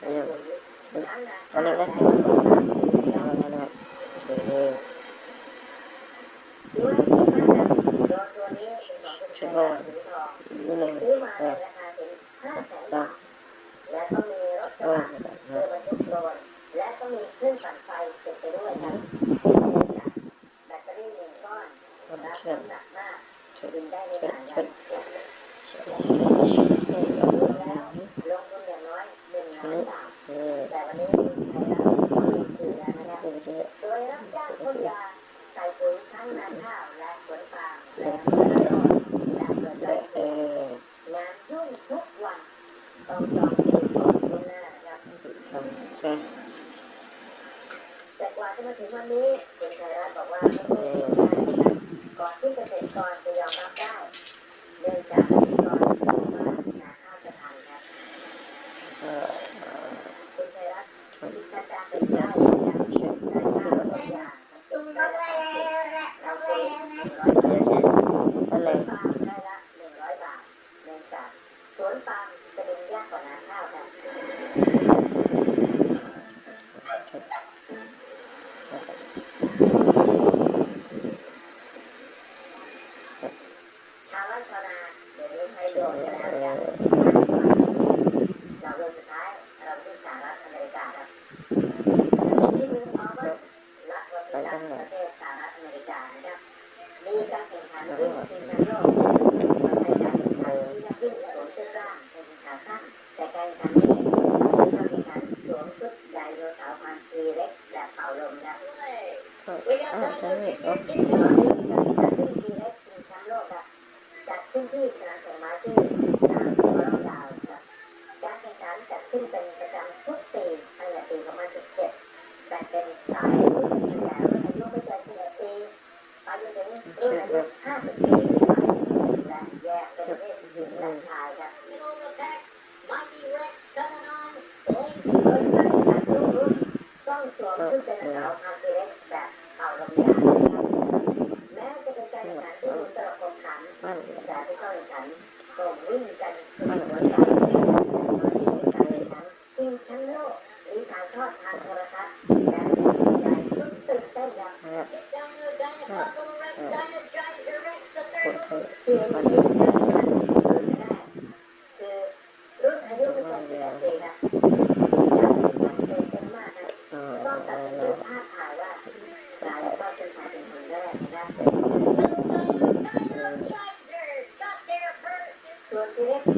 อยู่ตอนนี้ไม่ขึ้นนะครับโอเคชั่งนหนึ่งนะนะแล้วก็มีรถกระบะรือบรรทุกโดนและก็มีเครื่องปั่นไฟติดไปด้วยครัแบตเตอรี่หนึ่งก้อนรับน้ำหนักมากบินได้ไม่นานครับ คุณชายราบอกว่าไม่ใช่สิ่งง่ายก่อนที่เกษตรกรจะยอมรับได้เนื่องจากเกษตรกรรู้ว่านาข้าวจะพังครับคุณชายรัตน์ที่กระาเป็นเล่าอย่างเช่นนาข้าวตัวอย่างตุ้มก็ไปแล้วและสองไปแล้วนะอะไรปได้ละหนึ่งร้อยบาทเนื่งจากสวนปาล์มจะเป็นยากกว่านาข้าวครั 对 นแชมป์โลกมีถ่ายทอดทางโทรทัศน์และทีวีใหญ่สุดตื่นเต้นครับที่เห็นวันนี้คือการรุ่นแรกคือรุ่นอายุไม่เกิน11ปีครับจากที่ทำเก่งกันมากครับต้องตัดสินด้วยภาพถ่ายว่าใครเข้าเส้นชัยเป็นคนแรกนะครับส่วนที่เล็ก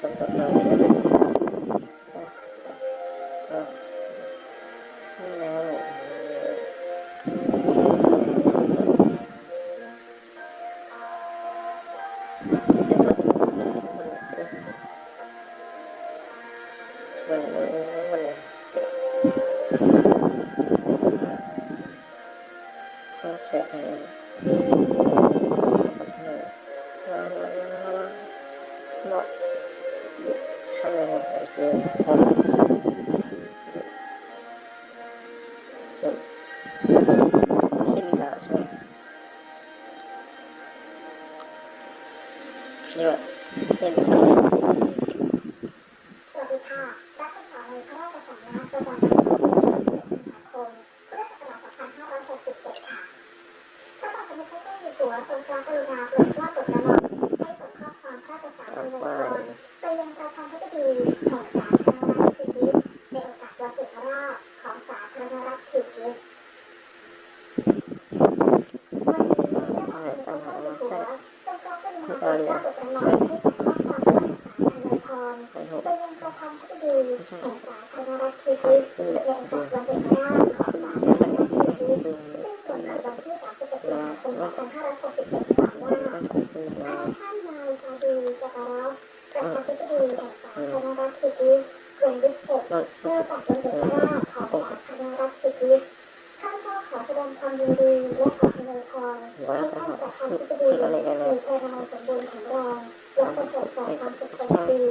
等等等等 บดีแห่งสาธารณรัฐคิวกิสในโอกาสวันเอกราชของสาธารณรัฐคิวกิสซึ่งตรงกับวันที่ 31สิงหาคม2567กล่าวว่าไม่ขอบคุณพนท่านนายซาดีจักรอฟประธานาธิบดีแห่งสาธารณรัฐคิกิสกรุงบิชเคปรถเนื่องจากวันเด็กราชของสาธารณรัฐคิกิสข้าพเจ้าขอแสดงความยินดีและขออวยพรให้ท่านประธานาธิบดีมีพลานามัยสมบูรณ์แข็งแรงและประสบแต่ความสุขสวัสดี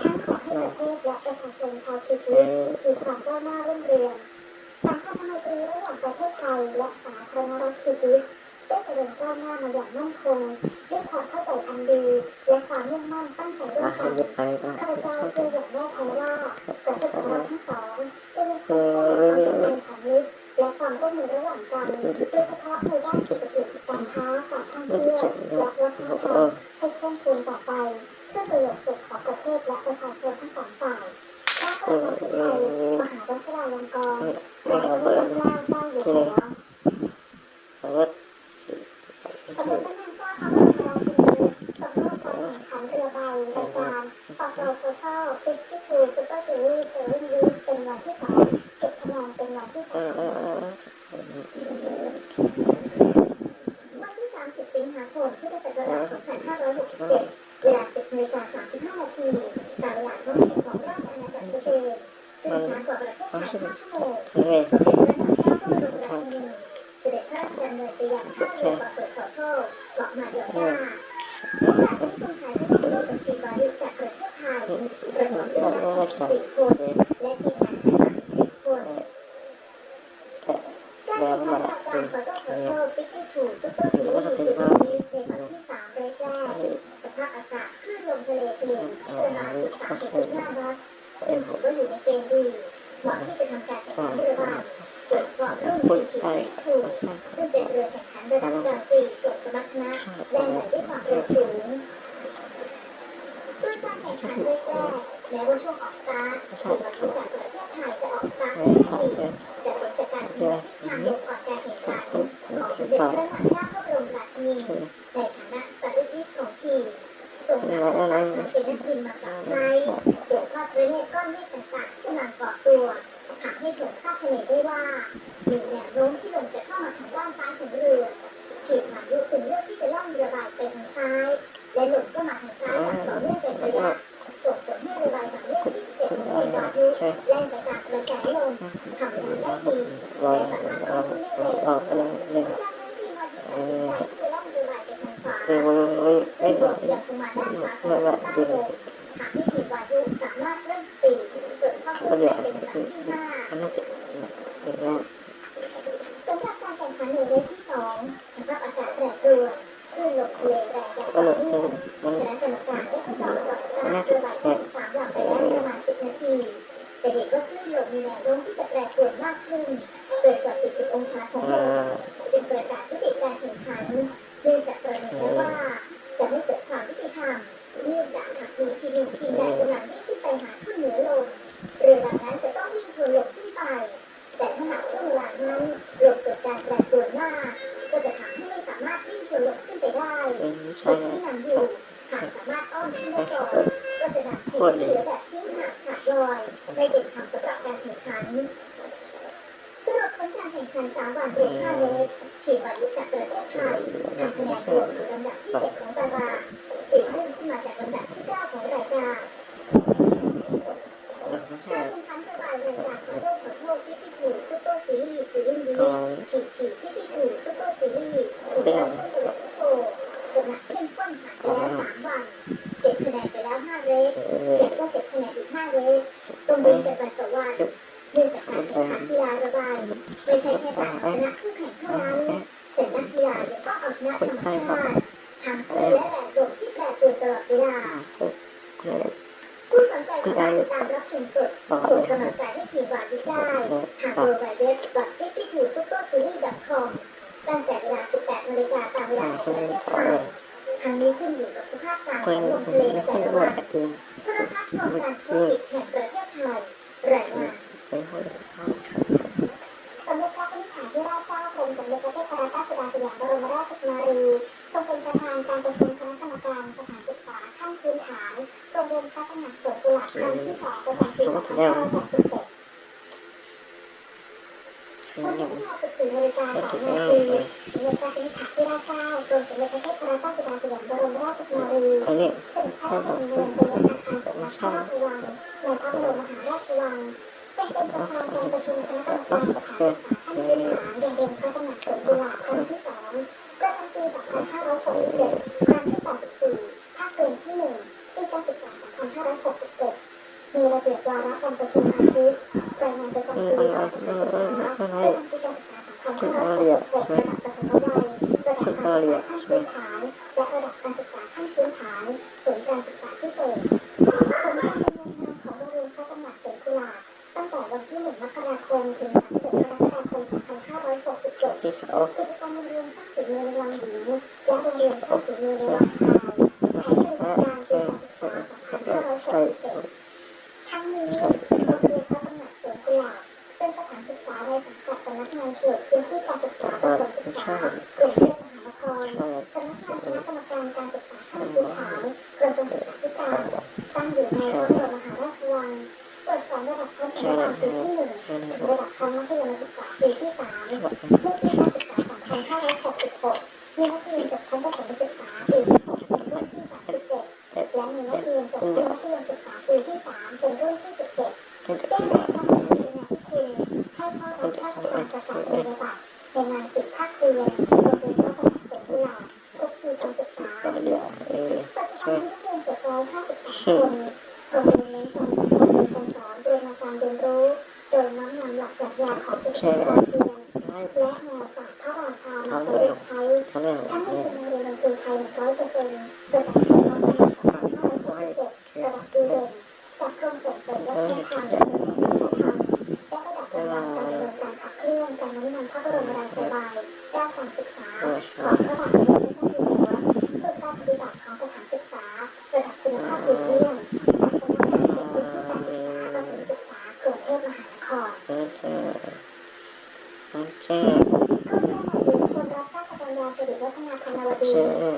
ทั้งขอให้ประเทศ ประชาชนชาวคิกิสมีความก้าวหน้ารุ่งเรืองสัมพันธไมตรีระหว่างประเทศไทยและสาธารณรัฐคิกิสได้เจริญก้าวหน้ามาอย่างมั่นคงด้วยความเข้าใจอันดี และความมุ่งมั่นตั้งใจร่วมกันหยุดไปก็ข้าพเจ้าเชื่ออย่างแน่แท้ว่าประเทศของเราทั้งสองจะยังคคืงอสร้างความสมพันธ์ฉันมิตรและความร่วมมือระหว่างกันโดยเฉพาะในด้านเศรษฐกิจการค้าการท่องเที่ยวและวัฒนธรรม ชิราลงกรณ์พระบาทสมเด็จพระเจ้าอยู่หัวรถสมเด็จพระนางเจ้าพระบรมราชินีทรงมอบการแข่งขันเรือใบรายการปากเราโพเทล52 Super Series Sailing Week เป็นวันที่สองเก็บคะแนน ช้พระบรมราชินีบาริจากประเทศไทยประกอบด้วยนักแข่ง4คน และทีมงานชนะ7คน การแข่งขันรายการขอโทษขอโทษ52ซุปเปอร์ซีรีส์ซีรีส์นี้ในวันที่3เรกแรกสภาพอากาศคลื่นลมทะเลเฉลี่ยที่ประมาณ13.5น็อตซึ่งถือว่าอยู่ในเกณฑ์ดี เหมาะที่จะทำการแข่งขันเรือใบเฉพาะรุ่นพูดพีไปพีทูซึ่งเป็นเรือแข่งขันระดับกลางปีส่งสมรรถนะแล่นไหลด้วยความเร็วสูงด้วยการแข่งขันแรกแม้ว่าช่วงออกสตาร์ทีมบอลจากประเทศไทยจะออกสตาร์ที่ดีแต่ผลจากการที่ทางลงก่อนการแข่งขันของสมเด็จพระนางเจ้าพระบรมราชินีในฐานะ strategist ของทีมส่งนำทัการเป็นนักบินมาปรับใช้ตรวจทอดประเทศก้อนเมฆต่างๆ เนได้ว่ามีแนวโน้มที่ลมจะเข้ามาทางด้านซ้ายของเรือทีมพายุจึงเลือกที่จะล่องเรือใบไปทางซ้าย และลมก็มาทางซ้ายอย่างต่อเนื่องเป็นระยะส่งผลให้เรือใบหมายเลข27ของทีมพายุแล่นไปตามกระแสลมทำงานได้ดีรอรอรอรอเรื่องเรื่องจากนั้นทีมพายุตัดสินใจที่จะล่องเรือใบไปทางขวาเรื่องเรื่องเอ้ซึ่ยงเรื่ลองมยังคงมาด้านขวาของใต้ลมหาก โน้มที่จะแปรปรวนมากขึ้นเกินกว่า 40 องศาของเอลมอจึงประกาศยุติการแข่งขันเนื่องจากประเมินแล้วว่า จะไม่เกิดความยุติธรรมเนื่องจากหากมีทีมหนึ่งทีมใดกำลังวิ่งขึ้นไปหาขึ้นเหนือลมเรือลำนั้นจะต้องวิ่งทวนลมขึ้นไป แต่ถ้าหากช่วงเวลานั้นลมเกิดการแปรปรวนมาก ก็จะทำให้ไม่สามารถวิ่งทวนลมขึ้นไปได้เองใช่ทีมไหมที่นำอยู่หากสามารถอ้อมขึ้นได้ก่อนก็จะนำทีมที่เหลือแบบทิ้งห่างขาดลอยไม่เป็นธรรมสำหรับการแข่งขันสำหรับผลการแข่ง ขันสามวันรวม5เมตรทีมบอลลูจากประเทศไทยทำคะแนนรวมอยู่ลำดับที่7ของตารางติดลื่นขึ้นมาจากลำดับที่9ของรายการไม่ใช่การแข่งขันระบายรายการขอโทษขอโทษ52ซุปเปอร์ซีรีส์ซีรีส์วีก็ขีดขีด52ซุปเปอร์ซีรีส์ถูกการเส้นตรว ใช่แค่การเอาชนะคู่แข่งเท่านั้นแต่นักกีฬายังต้องเอาชนะธรรมชาติทางคลื่นและแรงลมที่แปรปรวนตลอดเวลาคุณอะไรผู้สนใจสารติดตามรับชมสดส่งกำลังใจให้ทีมวาดิได้ทาง w w w 52 superseries com ตั้งแต่เวลา 18นาฬิกาตามเวลาแห่งคนนี้เทศไทยทางนี้ขึ้นอยู่กับสภาพการของนี้ลมทะเลแต่ละวันโทรทัศน์กรมการธุรกิจแห่ง พื้นฐานโรงเรียนพระตำหนักสวนกุหลาบครั้งที่สองประจำปี2567คือวันยัที่งเวลา14นาฬิกา3นาทีสมเด็จพระนิธิธิราชเจ้ากรมสมเด็จพระเทพรัตนราชสุดาสยามบรมราชกุมารีคนนี้เสด็จพระราชดำเนินไปยังอาคารสำนักพระราชวังในพระบรมมหาราชวังทรงเป็นประธานการประชุมคณะกรรมการสถานศึกษาขั้นพื้นฐานโรงเรียนพระตำหนักสวนกุหลาบครั้งที่สองประจำปี2567ครั้งที่84 ภาคเรียนที่1ปีการศึกษา 2567 มีระเบียบวาระการประชุมอาทิตย์รายงานประจำปีของสถานศึกษาประจำปีการศึกษา 2566ระดับประถมวัยระดับการศึกษาขั้นพื้นฐาน และระดับการศึกษาขั้นพื้นฐานศูนย์การศึกษาพิเศษผลการดำเนินงานของโรงเรียนพระตำหนักสวนกุหลาบตั้งแต่วันที่ 1 มกราคม ถึง 31 กรกฎาคม 2567ที่เขากิจกรรมโรงเรียนช่างฝีมือในวังหญิงและโรงเรียนช่างฝีมือในวังชาย ผนปฏิบัติการปีการศึกษา 2567ทั้งนี้โรงเรียนพระตำหนักสวนกุหลาบเป็นสถานศึกษาในสังกัดสำนักงานเขตพื้นที่การศึกษาประถมศึกษากรุงเทพมหานครสำนักงานคณะกรรมการการศึกษาขั้นพื้นฐานกระทรวงศึกษาธิการตั้งอยู่ในพระบรมมหาราชวังเปิดสอนระดับชั้นอนุบาลปีที่หนึ่งถึงระดับชั้นมัธยมศึกษาปีที่สามในปีการศึกษา 2566 รียนโรงเรียนพระตำหนักสวนกุหลาทุกปีการศึกษาเดี๋ยวเออปัจจุบันมีนักเรียน753คนโรงเรียนเน้นการจัดการเรียนการสอนบูรณาการเรียนรู้ โดยน้อมนำหลักปรัชญาของเศรษฐกิจพอเพียงไม่และแนวศาสตร์พระราชามาประยุกต์ใช้ทั้งนี้เนี่ยเป็นโรงเรียนดนตรีไทย100%ประจำ ศึกษาของพระบาทสมเด็จพระเจ้าอยู่หัวสู่การปฏิบัติของสถานศึกษาระดับคุณภาพดีเยี่ยมจากสำนักงานเขตพื้นที่การศึกษาประถมศึกษากรุงเทพมหานครเออเออมันแจ้ข้าพเจ้าหมายถึงคนรับราชการยาสิริวัฒนาพนวดี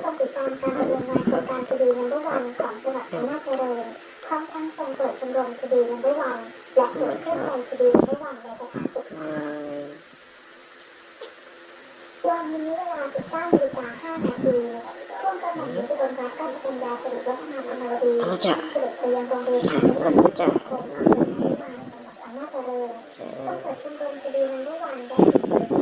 ทรงติดตามการดำเนินงานโครงการจีบีนัมเบอร์วันของจังหวัดอำนาจเจริญพร้อมทั้งทรงเปิดชมรมจีบีนัมเบอร์วันและศูนย์เครื่องใจจีบีนัมเบอร์วันในสถานศึกอืษาม วันนี้เวลา 19นาฬิกา5นาทีช่วงกำหนดนี้อุดมรัตนราชกัญญาสิริวัฒนาพนวดีเสด็จไปยังโรงเรียนชามันนุก็จะโคมอำเภอชานุมานจังหวัดอำนาจเจริญซึ่งเปิดชมรมจะดูในเมื่อวันและศูนย์